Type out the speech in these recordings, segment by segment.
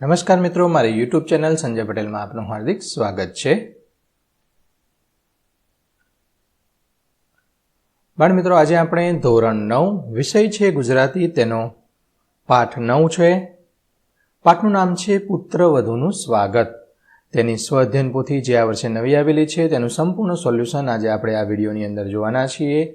નમસ્કાર મિત્રો, મારી યુટ્યુબ ચેનલ સંજય પટેલમાં આપનું હાર્દિક સ્વાગત છે. બાળ મિત્રો, આજે આપણે ધોરણ નવ, વિષય છે ગુજરાતી, તેનો પાઠ નવ છે. પાઠનું નામ છે પુત્ર વધુનું સ્વાગત. તેની સ્વઅધ્યયન પોથી જે આ વર્ષે નવી આવેલી છે, તેનું સંપૂર્ણ સોલ્યુશન આજે આપણે આ વિડીયોની અંદર જોવાના છીએ.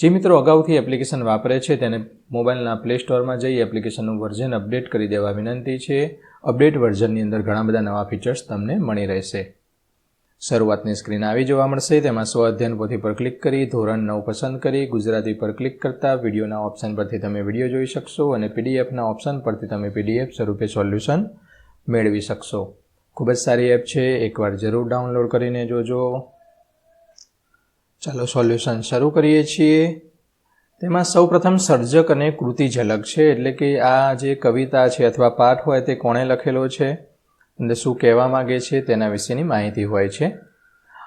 જે મિત્રો અગાઉથી એપ્લિકેશન વાપરે છે તેને મોબાઈલના પ્લે સ્ટોરમાં જઈ એપ્લિકેશનનું વર્ઝન અપડેટ કરી દેવા વિનંતી છે. અપડેટ વર્ઝનની અંદર ઘણા બધા નવા ફીચર્સ તમને મળી રહેશે. શરૂઆતની સ્ક્રીન આવી જોવા મળશે. તેમાં સ્વ અધ્યયન પોથી પર ક્લિક કરી, ધોરણ નવ પસંદ કરી, ગુજરાતી પર ક્લિક કરતા વિડીયોના ઓપ્શન પરથી તમે વીડિયો જોઈ શકશો અને પીડીએફના ઓપ્શન પરથી તમે પીડીએફ સ્વરૂપે સોલ્યુશન મેળવી શકશો. ખૂબ જ સારી એપ છે. એકવાર જરૂર ડાઉનલોડ કરીને જોજો. ચાલો સોલ્યુશન શરૂ કરીએ છીએ. તેમાં સૌપ્રથમ સર્જક અને કૃતિ ઝલક છે, એટલે કે આ જે કવિતા છે અથવા પાઠ હોય તે કોણે લખેલો છે અને શું કહેવા માગે છે તેના વિશેની માહિતી હોય છે.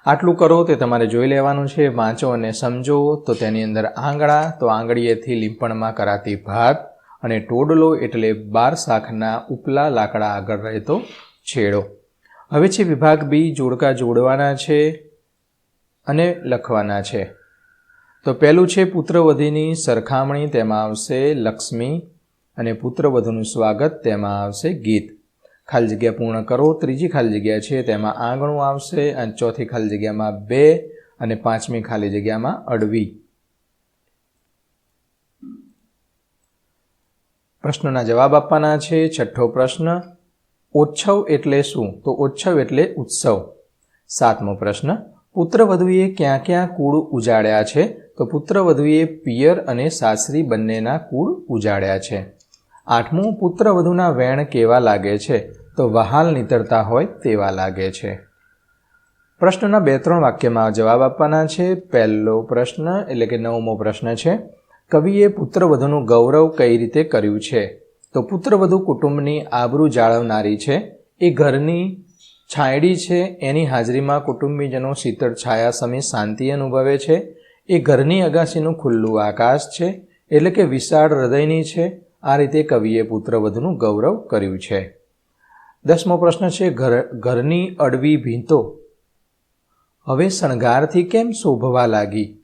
આટલું કરો તે તમારે જોઈ લેવાનું છે, વાંચો અને સમજો. તો તેની અંદર આંગળા, તો આંગળીએથી લીંપણમાં કરાતી ભાત અને ટોડલો એટલે બાર શાખના ઉપલા લાકડા આગળ રહેતો છેડો. હવે છે વિભાગ બી, જોડકા જોડવાના છે. અને લખવાના છે. તો પહેલું છે પુત્રવધીની સરખામણી, તેમાં આવશે લક્ષ્મી અને પુત્રવધુનું સ્વાગત, તેમાં આવશે ગીત. ખાલી જગ્યા પૂર્ણ કરો. ત્રીજી ખાલી જગ્યા છે, તેમાં આંગણું આવશે, અને ચોથી ખાલી જગ્યામાં બે અને પાંચમી ખાલી જગ્યામાં અડવી. પ્રશ્નના જવાબ આપવાના છે. છઠ્ઠો પ્રશ્ન ઓચ્છવ એટલે શું? તો ઓચ્છવ એટલે ઉત્સવ. સાતમો પ્રશ્ન પુત્રવધુએ ક્યાં ક્યાં કુળ ઉજાડ્યા છે? તો પુત્રવધુએ પિયર અને સાસરી બંનેના કુળ ઉજાડ્યા છે. આઠમું, પુત્રવધુના વેણ કેવા લાગે છે? તો વહાલ નીતરતા હોય તેવા લાગે છે. પ્રશ્નના બે ત્રણ વાક્યમાં જવાબ આપવાના છે. પહેલો પ્રશ્ન, એટલે કે નવમો પ્રશ્ન છે. કવિએ પુત્રવધુનું ગૌરવ કઈ રીતે કર્યું છે? તો પુત્રવધુ કુટુંબની આબરૂ જાળવનારી છે. એ ઘરની છાંયડી છે, એની હાજરીમાં કુટુંબીજનો શીતળ છાયા સમી શાંતિ અનુભવે છે. એ ઘરની અગાસીનું ખુલ્લું આકાશ છે, એટલે કે વિશાળ હૃદયની છે. આ રીતે કવિએ પુત્રવધુનું ગૌરવ કર્યું છે. દસમો પ્રશ્ન છે, ઘર, ઘરની અડવી ભીંતો. હવે શણગારથી કેમ શોભવા લાગી?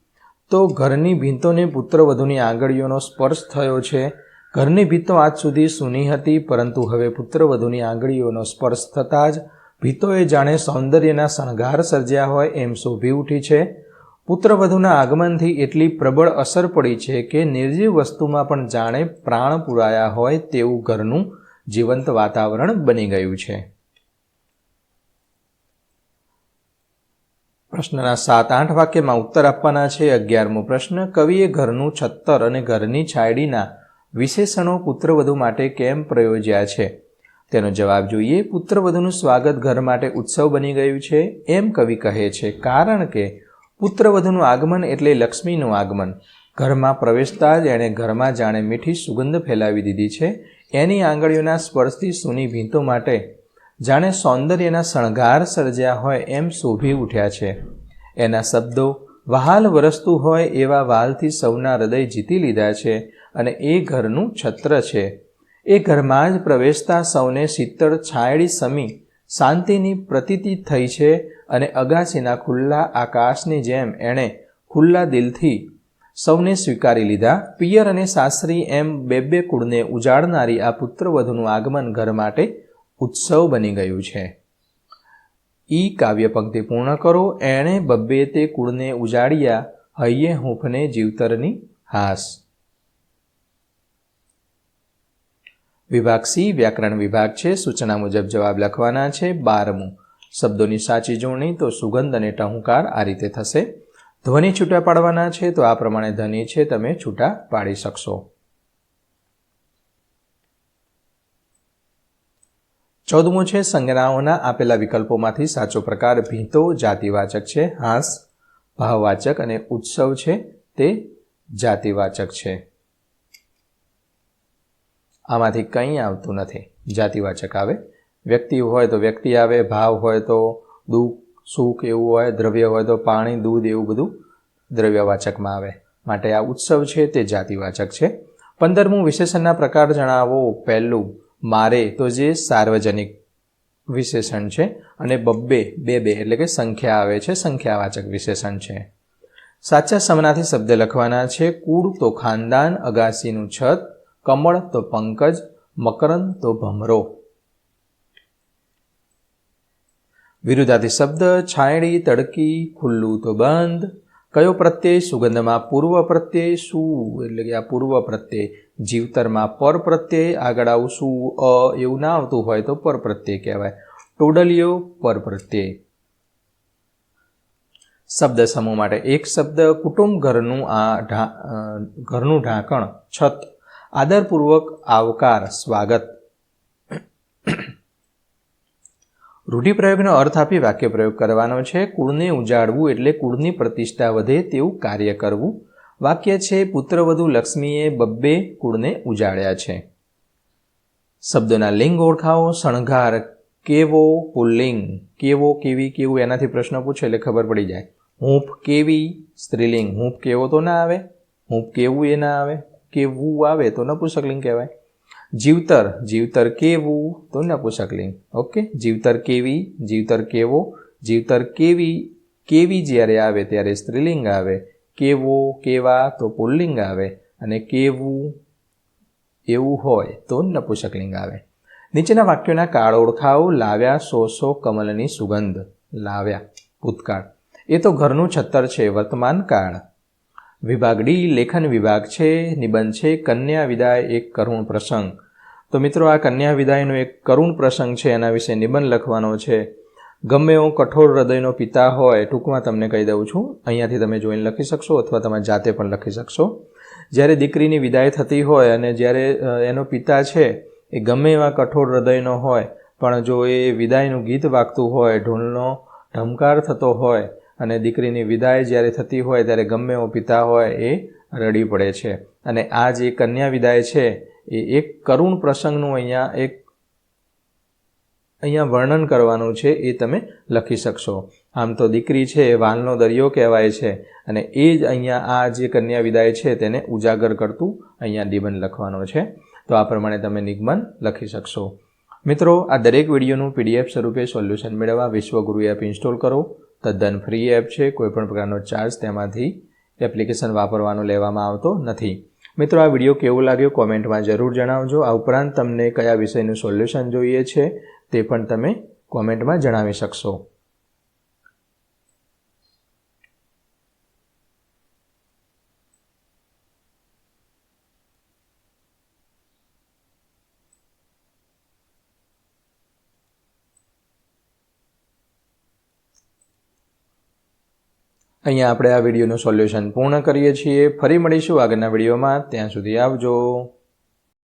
તો ઘરની ભીંતોને પુત્રવધુની આંગળીઓનો સ્પર્શ થયો છે. ઘરની ભીંતો આજ સુધી સૂની હતી, પરંતુ હવે પુત્રવધુની આંગળીઓનો સ્પર્શ થતાં જ ભીતોએ જાણે સૌંદર્યના શણગાર સર્જ્યા હોય એમ શોભી ઉઠી છે. પુત્રવધુના આગમનથી એટલી પ્રબળ અસર પડી છે કે નિર્જીવ વસ્તુમાં પણ જાણે પ્રાણ પુરાયા હોય તેવું ઘરનું જીવંત વાતાવરણ બની ગયું છે. પ્રશ્નના સાત આઠ વાક્યમાં ઉત્તર આપવાના છે. અગિયારમો પ્રશ્ન, કવિએ ઘરનું છત્તર અને ઘરની છાયડીના વિશેષણો પુત્રવધુ માટે કેમ પ્રયોજ્યા છે? તેનો જવાબ જોઈએ, પુત્રવધુનું સ્વાગત ઘર માટે ઉત્સવ બની ગયું છે. એમ કવિ કહે છે, કારણ કે પુત્રવધુનું આગમન એટલે લક્ષ્મીનું આગમન. ઘરમાં પ્રવેશતા જ એણે ઘરમાં જાણે મીઠી સુગંધ ફેલાવી દીધી છે. એની આંગળીઓના સ્પર્શથી સૂની ભીંતો માટે જાણે સૌંદર્યના શણગાર સર્જ્યા હોય એમ શોભી ઉઠ્યા છે. એના શબ્દો, વહાલ વરસતું હોય એવા વાલથી સૌના હૃદય જીતી લીધા છે અને એ ઘરનું છત્ર છે. એ ઘરમાં જ પ્રવેશતા સૌને શીતળ છાંયડી સમી શાંતિની પ્રતીતિ થઈ છે અને અગાસીના ખુલ્લા આકાશની જેમ એણે ખુલ્લા દિલથી સૌને સ્વીકારી લીધા. પિયર અને સાસરી એમ બે બે કુળને ઉજાડનારી આ પુત્રવધુનું આગમન ઘર માટે ઉત્સવ બની ગયું છે. ઈ કાવ્ય પંક્તિ પૂર્ણ કરો. એણે બબ્બે તે કુળને ઉજાડ્યા હૈયે હૂંફને જીવતરની હાસ. વિભાગ સી, વ્યાકરણ વિભાગ છે. સૂચના મુજબ જવાબ લખવાના છે બારમું. શબ્દોની સાચી જોડણી તો સુગંધ અને ટહુકાર આ રીતે થશે. ધ્વનિ છૂટા પાડવાના છે તો આ પ્રમાણે ધ્વનિ છે તમે છૂટા પાડી શકશો. ચૌદમું છે સંજ્ઞાઓના આપેલા વિકલ્પોમાંથી સાચો પ્રકાર ભીંતો, જાતિવાચક છે. હાસ, ભાવવાચક અને ઉત્સવ છે તે જાતિવાચક છે. આમાંથી કંઈ આવતું નથી. જાતિવાચક આવે. વ્યક્તિ હોય તો વ્યક્તિ આવે, ભાવ હોય તો દુઃખ, સુખ એવું હોય, દ્રવ્ય હોય તો પાણી, દૂધ એવું બધું દ્રવ્યવાચકમાં આવે. માટે આ ઉત્સવ છે તે જાતિવાચક છે. પંદરમું વિશેષણના પ્રકાર જણાવો. પહેલું, મારે તો જે સાર્વજનિક વિશેષણ છે અને બબ્બે, બે બે, એટલે કે સંખ્યા આવે છે, સંખ્યાવાચક વિશેષણ છે. સાચા સમનાથી શબ્દ લખવાના છે. કુળ તો ખાનદાન, અગાસીનું છત કમળ તો પંકજ, મકરંદ તો ભમરો. વિરુદ્ધાથી શબ્દ છાયડી તડકી, ખુલ્લું તો બંધ. કયો પ્રત્યય? સુગંધમાં પૂર્વ પ્રત્યય શું એટલે કે આ પૂર્વ પ્રત્યય. જીવતરમાં પર પ્રત્યય, આગળ આવશું અ એવું ના આવતું હોય તો પર પ્રત્યય કહેવાય. ટોડલિયો, પર પ્રત્યય. શબ્દ સમૂહ માટે એક શબ્દ, કુટુંબ ઘરનું આ ઘરનું ઢાંકણ, છત. આદરપૂર્વક આવકાર, સ્વાગત. રૂઢિપ્રયોગનો અર્થ આપી વાક્ય પ્રયોગ કરવાનો છે, કુળને ઉજાડવું એટલે કુળની પ્રતિષ્ઠા વધે તેવું કાર્ય કરવું. વાક્ય છે પુત્રવધુ લક્ષ્મીએ બબ્બે કુળને ઉજાડ્યા છે. શબ્દોના લિંગ ઓળખાવો, શણગાર કેવો, પુલ્લિંગ કેવો, કેવી, કેવું, એનાથી પ્રશ્ન પૂછે એટલે ખબર પડી જાય. હૂંફ કેવી, સ્ત્રીલિંગ હૂંફ કેવો તો ના આવે, હૂંફ કેવું એ ના આવે. કેવું આવે તો નપુસકલિંગ કહેવાય. જીવતર જીવતર કેવું તો નપુસકલિંગ ઓકે? જીવતર કેવી, જીવતર કેવો? જીવતર કેવી કેવી જ્યારે આવે ત્યારે સ્ત્રીલિંગ આવે. કેવો, કેવા તો પુલ્લિંગ આવે. અને કેવું, એવું હોય તો નપુસકલિંગ આવે. નીચેના વાક્યોના કાળ ઓળખાવ લાવ્યા સો સો કમલની સુગંધ. લાવ્યા. ભૂતકાળ. એ તો ઘરનું છત્તર છે, વર્તમાન કાળ. વિભાગ ડી, લેખન વિભાગ છે, નિબંધ છે, કન્યા વિદાય એક કરુણ પ્રસંગ. તો મિત્રો, આ કન્યા વિદાયનો એક કરુણ પ્રસંગ છે, એના વિશે નિબંધ લખવાનો છે. ગમે એવો કઠોર હૃદયનો પિતા હોય, ટૂંકમાં તમને કહી દઉં છું, અહીંયાથી તમે જોઈને લખી શકશો અથવા તમે જાતે પણ લખી શકશો. જ્યારે દીકરીની વિદાય થતી હોય અને જ્યારે એનો પિતા છે, એ ગમે એવા કઠોર હૃદયનો હોય, પણ જો એ વિદાયનું ગીત વાગતું હોય, ઢોલનો ઢમકાર થતો હોય અને દીકરીની વિદાય જ્યારે થતી હોય ત્યારે ગમે એવો પિતા હોય એ રડી પડે છે. અને આ જે કન્યા વિદાય છે, એ એક કરુણ પ્રસંગનું અહીંયા એક અહીંયા વર્ણન કરવાનું છે, એ તમે લખી શકશો. આમ તો દીકરી છે એ વાલનો દરિયો કહેવાય છે, અને એ જ અહીંયા આ જે કન્યા વિદાય છે તેને ઉજાગર કરતું અહીંયા નિબંધ લખવાનો છે. તો આ પ્રમાણે તમે નિગમન લખી શકશો. મિત્રો, આ દરેક વિડીયોનું પીડીએફ સ્વરૂપે સોલ્યુશન મેળવવા વિશ્વગુરુ એપ ઇન્સ્ટોલ કરો. તદ્દન ફ્રી એપ છે કોઈપણ પ્રકારનો ચાર્જ તેમાંથી એપ્લિકેશન વાપરવાનો લેવામાં આવતો નથી. મિત્રો, આ વીડિયો કેવો લાગ્યો કોમેન્ટમાં જરૂર જણાવજો. આ ઉપરાંત તમને કયા વિષયનું સોલ્યુશન જોઈએ છે તે પણ તમે કોમેન્ટમાં જણાવી શકશો. અહીંયા આપણે આ વિડીયોનું સોલ્યુશન પૂર્ણ કરીએ છીએ. ફરી મળીશું આગળના વિડીયોમાં. ત્યાં સુધી આવજો.